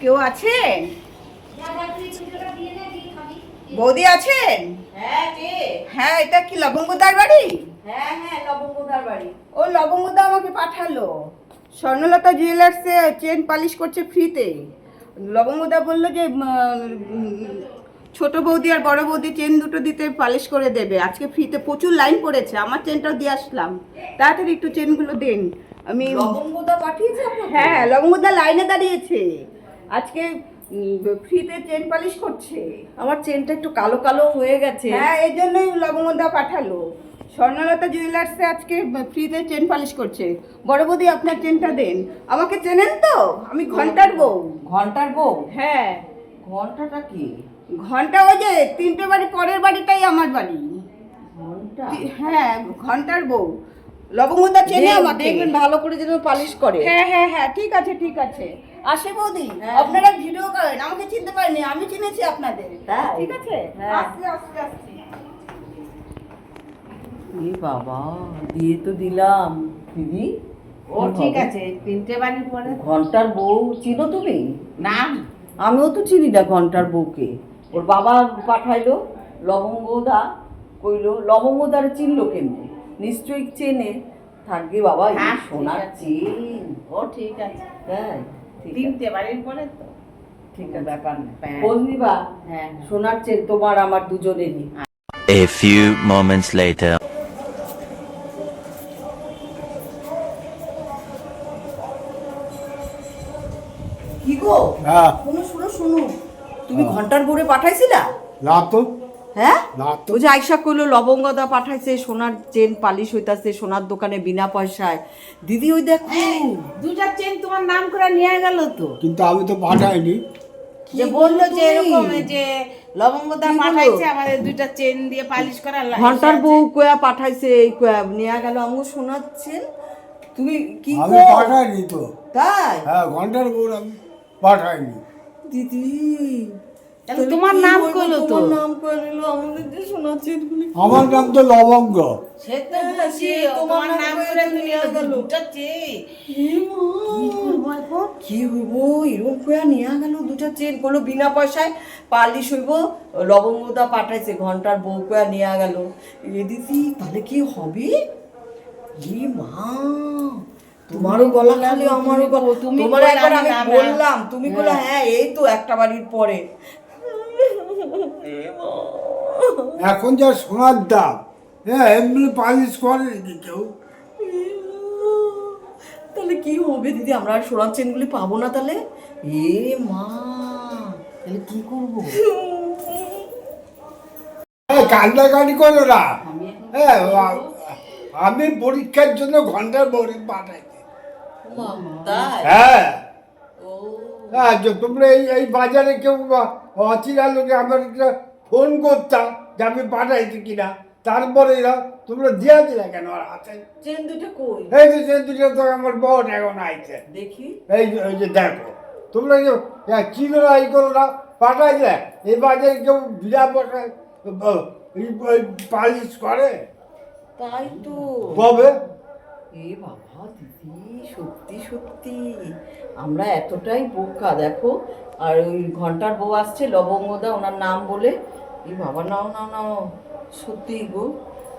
কেউ আছেন? বৌদি আছেন? হ্যাঁ এটা কি লবঙ্গদার বাড়ি? ও লবঙ্গদা আমাকে পাঠালো। স্বর্ণলতা জুয়েলার্সে চেন পালিশ করছে ফ্রিতে লবঙ্গদা বলল যে ছোট বৌদি আর বড় বৌদি চেন দুটো দিতে পালিশ করে দেবে। আজকে ফ্রিতে প্রচুর লাইন পড়েছে। আমার চেনটাও দিয়ে আসলাম। তাড়াতাড়ি একটু চেনগুলো দেন। আমি লবঙ্গদা পাঠিয়েছে হ্যাঁ লবঙ্গদা লাইনে দাঁড়িয়েছে। আজকে ফ্রিতে চেন পালিশ করছে। আমার চেনটা একটু কালো কালো হয়ে গেছে। হ্যাঁ এই জন্যই লবঙ্গদা পাঠালো। স্বর্ণলতা জুয়েলার্সে আজকে ফ্রিতে চেন পালিশ করছে। বড় বৌদি আপনার চেনটা দেন। আমাকে চেনেন তো? আমি ঘণ্টার বউ। ঘণ্টার বউ? হ্যাঁ। ঘন্টাটা কি? ঘণ্টা ওই যে তিনটে বাড়ি পরের বাড়িটাই আমার বাড়ি। ঘণ্টা? হ্যাঁ ঘণ্টার বউ। লবঙ্গদা চেনে আমাকে। দেখবেন ভালো করে যেন পালিশ করে। হ্যাঁ হ্যাঁ হ্যাঁ ঠিক আছে ঠিক আছে। আসে বৌদি হ্যাঁ। আপনারা ভিডিও করেন আমাকে চিনতে পারেনি আমি চিনেছি আপনাদের। ঠিক আছে। আসতে আসতে আসতে এ বাবা দিয়ে তো দিলাম। দিদি ও ঠিক আছে তিনটে বাড়ির পরে। ঘণ্টার বউ চিনো তুমি? না। আমিও তো চিনি না ঘণ্টার বউকে। ওর বাবা পাঠাইলো লবঙ্গদা কইলো লবঙ্গদার চিনলো কেমনি নিশ্চয়ই চেনে। থাকবে বাবা এই হ্যাঁ, ঠিক সোনার আছে। চেন। ও ঠিক আছে। হ্যাঁ তিনটে বাড়ির পরে তো। ঠিক আছে। ব্যাপার না। খোঁজ নিবা হ্যাঁ। সোনার চেন তোমার আমার দুজনেরই। A few moments later. কি গো? হ্যাঁ। শুনো শুনো শুনো। তুমি ঘণ্টার বোরে পাঠাইছিলা? না তো। হ্যাঁ? ওই যে আইসা কইলো লবঙ্গদা পাঠাইছে সোনার চেন পালিশ হইতাছে সোনার দোকানে বিনা পয়সায়। দিদি ওই দেখো। দুটা চেন তোমার নাম করে নিয়ে গেল তো। কিন্তু আমি তো পাঠাইনি। যে বলল যে? এরকম যে লবঙ্গদা পাঠাইছে আমাদের দুইটা চেন দিয়ে পালিশ করা লাগে। ঘণ্টার বউ কয়া পাঠাইছে এই কয়া নিয়ে গেল আমাকে শোনাচ্ছেন তুমি কি আমি? পাঠাইনি তো। তাই? হ্যাঁ ঘণ্টার বউ আমি পাঠাইনি। দিদি তোমার নাম? কইলো তো? তোমার নাম কইলো আমাদের যে আমার নাম তো লবঙ্গ সে তো হ্যাঁ, তোমার নাম করে করে গেল গেল। কি হইব এরকম কয়া নিয়ে গেল দুটা চেন কোনো বিনা পয়সায় পালিশ হইব লবঙ্গদা পাঠাইছে ঘণ্টার বউ কয়া নিয়ে গেল এ দিদি তাহলে কি হবে ই মা তোমারও গলা খালি আমারও গলা তুমি তোমার একবার আমি। বললাম তুমি বলে হ্যাঁ এই তো একটা বাড়ির পরে। এখন যা সোনার দাম হ্যাঁ এমনি পালিশ করে কেউ। তাহলে কি হবে দিদি? আমরা আর সোনার চেনগুলি পাবো না তাহলে? এ মা তাহলে কি করব? কান্দাকাটি করো না। হ্যাঁ আমি পরীক্ষার জন্য ঘণ্টার বউরে পাঠাই হ্যাঁ। হ্যাঁ তোমরা এই এই বাজারে কেউ অচিনা লোকে আমার ফোন করতাম যে আমি পাঠাইছি কিনা। তারপরে এরা তোমরা দিয়া দিলে কেন আর হাতে? চেন দুটো কই? এই যে যে দুটো তো আমার বড় এখন আইছে। দেখি। এই যে এই যে দেখো তোমরা যে কি করো এই করো না পাঠাই দিলে এই বাজারে কেউ বিনা পয়সায় ব- এই- এই পালিশ করে? তাই তো। কবে এ বাবা সত্যি সত্যি আমরা এতটাই বোকা, দেখো। আর ওই ঘণ্টার বউ আসছে, লবঙ্গদা, ওনার নাম বলে। এই বাবা, নাও নাও নাও। সত্যি গো।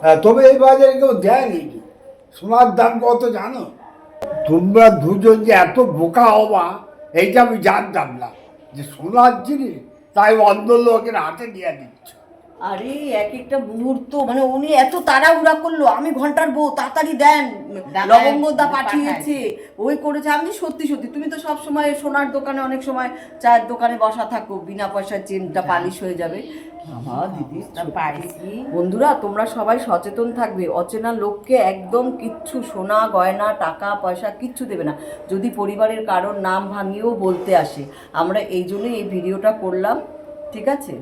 হ্যাঁ তবে এই বাজারে কেউ দেয় নাকি সোনার দাম কত জানো? তোমরা দুজন যে এত বোকা হবা, এইটা আমি জানতাম না। যে সোনার জিনিস তাই অন্ধ লোকের হাতে দিয়ে দিচ্ছ আরে এক একটা মুহূর্ত মানে উনি এত তাড়াহুড়া করল আমি ঘণ্টার বউ তাড়াতাড়ি দেন। দাদা লবঙ্গদা পাঠায়। পাঠিয়েছে। ওই করেছে। আমি সত্যি সত্যি তুমি তো সব সময় সোনার দোকানে অনেক সময় চায়ের দোকানে বসা থাকো বিনা পয়সায় চেনটা পালিশ হয়ে যাবে। বন্ধুরা তোমরা সবাই সচেতন থাকবে। অচেনা লোককে একদম কিচ্ছু সোনা গয়না টাকা পয়সা কিচ্ছু দেবে না। যদি পরিবারের কারোর নাম ভাঙিয়েও বলতে আসে। আমরা এই জন্যই এই ভিডিওটা করলাম। ঠিক আছে?